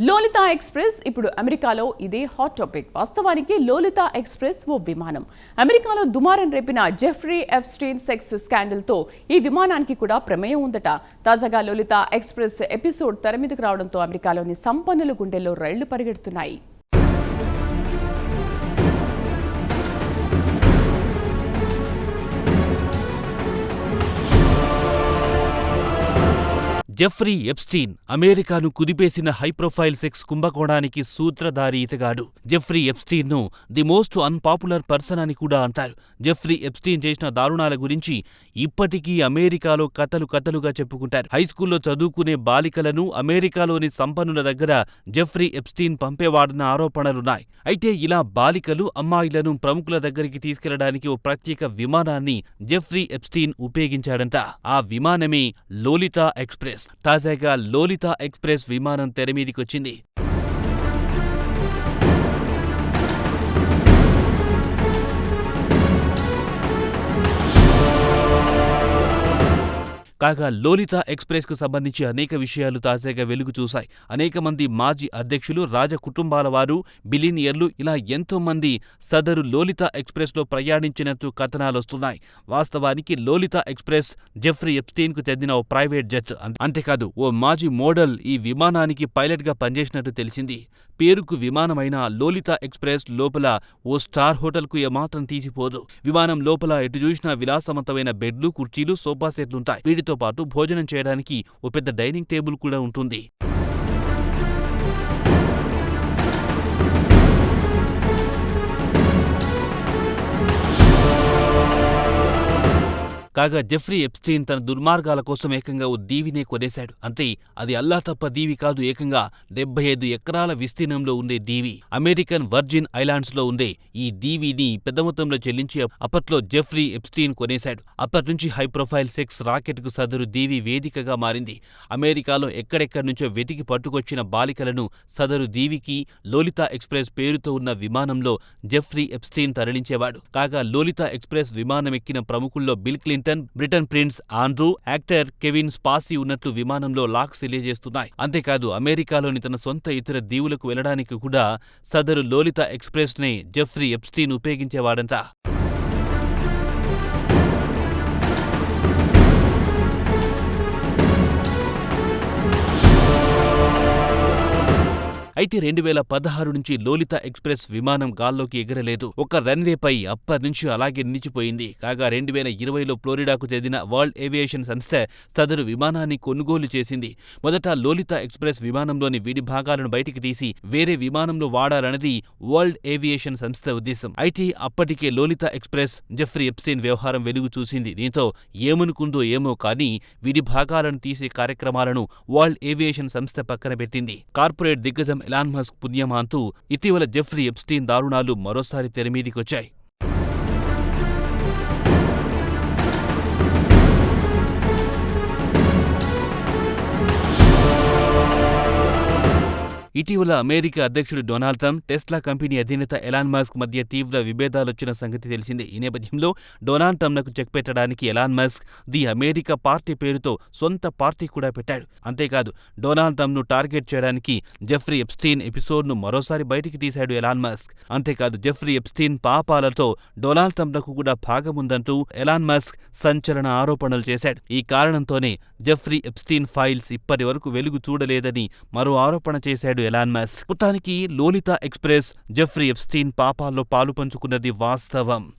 లోలిత express ఇప్పుడు అమెరికాలో ఇదే హాట్ టాపిక్ వాస్తవానికి లోలిత ఎక్స్ప్రెస్ ఓ విమానం. అమెరికాలో దుమారం రేపిన జెఫ్రీ ఎఫ్స్టీన్ సెక్స్ స్కాండల్తో ఈ విమానానికి కూడా ప్రమేయం ఉందట. తాజాగా లోలిత ఎక్స్ప్రెస్ ఎపిసోడ్ తెర మీదకు రావడంతో అమెరికాలోని సంపన్నుల గుండెల్లో రైళ్ళు పరిగెడుతున్నాయి. జెఫ్రీ ఎప్స్టీన్ అమెరికాను కుదిపేసిన హైప్రొఫైల్ సెక్స్ కుంభకోణానికి సూత్రధారి ఇతగాడు జెఫ్రీ ఎప్స్టీన్ను ది మోస్ట్ అన్పాపులర్ పర్సన్ అని కూడా అంటారు. జెఫ్రీ ఎప్స్టీన్ చేసిన దారుణాల గురించి ఇప్పటికీ అమెరికాలో కథలు కథలుగా చెప్పుకుంటారు. హైస్కూల్లో చదువుకునే బాలికలను అమెరికాలోని సంపన్నుల దగ్గర జెఫ్రీ ఎప్స్టీన్ పంపేవాడన్న ఆరోపణలున్నాయి. అయితే ఇలా బాలికలు అమ్మాయిలను ప్రముఖుల దగ్గరికి తీసుకెళ్ళడానికి ఓ ప్రత్యేక విమానాన్ని జెఫ్రీ ఎప్స్టీన్ ఉపయోగించాడంట. ఆ విమానమే లోలితా ఎక్స్ప్రెస్. తాజాగా లోలితా ఎక్స్ప్రెస్ విమానం తెరమీదికొచ్చింది కాగా లోలితా ఎక్స్ప్రెస్కు సంబంధించి అనేక విషయాలు తాజాగా వెలుగు చూశాయి. అనేక మంది మాజీ అధ్యక్షులు రాజ కుటుంబాల వారు బిలినియర్లు ఇలా ఎంతో మంది సదరు లోలితా ఎక్స్ప్రెస్లో ప్రయాణించినట్టు కథనాలొస్తున్నాయి వాస్తవానికి లోలితా ఎక్స్ప్రెస్ జెఫ్రీ ఎప్స్టీన్కు చెందిన ఓ ప్రైవేట్ జెట్. అంతేకాదు ఓ మాజీ మోడల్ ఈ విమానానికి పైలట్గా పనిచేసినట్టు తెలిసింది. పేరుకు విమానమైన లోలితా ఎక్స్ప్రెస్ లోపల ఓ స్టార్ హోటల్కు ఏమాత్రం తీసిపోదు. విమానం లోపల ఎటు చూసినా విలాసవంతమైన బెడ్లు కుర్చీలు సోఫా సెట్లుంటాయి. వీటితో పాటు భోజనం చేయడానికి ఓ పెద్ద డైనింగ్ టేబుల్ కూడా ఉంటుంది. కాగా జెఫ్రీ ఎప్స్టీన్ తన దుర్మార్గాల కోసం ఏకంగా ఓ దీవినే కొనేశాడు. అంతే అది అల్లా తప్ప దీవి కాదు ఏకంగా డెబ్బై ఐదు ఎకరాల విస్తీర్ణంలో ఉండే దీవి. అమెరికన్ వర్జిన్ ఐలాండ్స్లో ఉండే ఈ దీవిని పెద్ద మొత్తంలో చెల్లించి అప్పట్లో జెఫ్రీ ఎప్స్టీన్ కొనేశాడు. అప్పటి నుంచి హై ప్రొఫైల్ సెక్స్ రాకెట్కు సదరు దీవి వేదికగా మారింది. అమెరికాలో ఎక్కడెక్కడి నుంచో వెతికి పట్టుకొచ్చిన బాలికలను సదరు దీవికి లోలితా ఎక్స్ప్రెస్ పేరుతో ఉన్న విమానంలో జెఫ్రీ ఎప్స్టీన్ తరలించేవాడు. కాగా లోలితా ఎక్స్ప్రెస్ విమానం ఎక్కిన ప్రముఖుల్లో Bill Clinton Britain Prince Andrew actor Kevin Spacey ఉన్నట్లు విమానంలో లాక్స్ తెలియజేస్తున్నాయి. అంతేకాదు అమెరికాలోని తన సొంత ఇతర దీవులకు వెళ్ళడానికి కూడా సదరు లోలిత ఎక్స్ప్రెస్ నే జెఫ్రీ ఎప్స్టీన్ ఉపయోగించేవాడంట. అయితే రెండు వేల పదహారు నుంచి లోలిత ఎక్స్ప్రెస్ విమానం గాల్లోకి ఎగరలేదు. ఒక రన్వేపై అప్పటి నుంచి అలాగే నిలిచిపోయింది. కాగా రెండు వేల ఇరవైలో ఫ్లోరిడాకు చెందిన వరల్డ్ ఏవియేషన్ సంస్థ సదరు విమానాన్ని కొనుగోలు చేసింది. మొదట లోలిత ఎక్స్ప్రెస్ విమానంలోని విడి భాగాలను బయటికి తీసి వేరే విమానంలో వాడాలన్నది వరల్డ్ ఏవియేషన్ సంస్థ ఉద్దేశం. అయితే అప్పటికే లోలిత ఎక్స్ప్రెస్ జెఫ్రీ ఎప్స్టైన్ వ్యవహారం వెలుగు చూసింది. దీంతో ఏమనుకుందో ఏమో కానీ విడి భాగాలను తీసే కార్యక్రమాలను వరల్డ్ ఏవియేషన్ సంస్థ పక్కన పెట్టింది. కార్పొరేట్ దిగ్గజం ఎలాన్ మస్క్ పుణ్యమాంతూ ఇటీవల జెఫ్రీ ఎప్స్టీన్ దారుణాలు మరోసారి తెరమీదికొచ్చాయి. ఇటీవల అమెరికా అధ్యక్షుడు డొనాల్డ్ ట్రంప్ టెస్లా కంపెనీ అధినేత ఎలాన్ మస్క్ మధ్య తీవ్ర విభేదాలొచ్చిన సంగతి తెలిసిందే. ఈ నేపథ్యంలో డొనాల్డ్ ట్రంప్నకు చెక్ పెట్టడానికి Elon Musk the America party పేరుతో సొంత పార్టీ కూడా పెట్టాడు. అంతేకాదు డొనాల్డ్ ట్రంప్ను టార్గెట్ చేయడానికి జెఫ్రీ ఎప్స్టీన్ ఎపిసోడ్ను మరోసారి బయటికి తీశాడు ఎలాన్ మస్క్. అంతేకాదు జెఫ్రీ ఎప్స్టీన్ పాపాలతో డొనాల్డ్ ట్రంప్నకు కూడా భాగముందంటూ ఎలాన్ మస్క్ సంచలన ఆరోపణలు చేశాడు. ఈ కారణంతోనే జెఫ్రీ ఎప్స్టీన్ ఫైల్స్ ఇప్పటి వరకు వెలుగు చూడలేదని మరో ఆరోపణ చేశాడు ఎలాన్ మస్క్. మొత్తానికి లోలితా ఎక్స్ప్రెస్ జెఫ్రీ ఎప్స్టీన్ పాపాల్లో పాలు పంచుకున్నది వాస్తవం.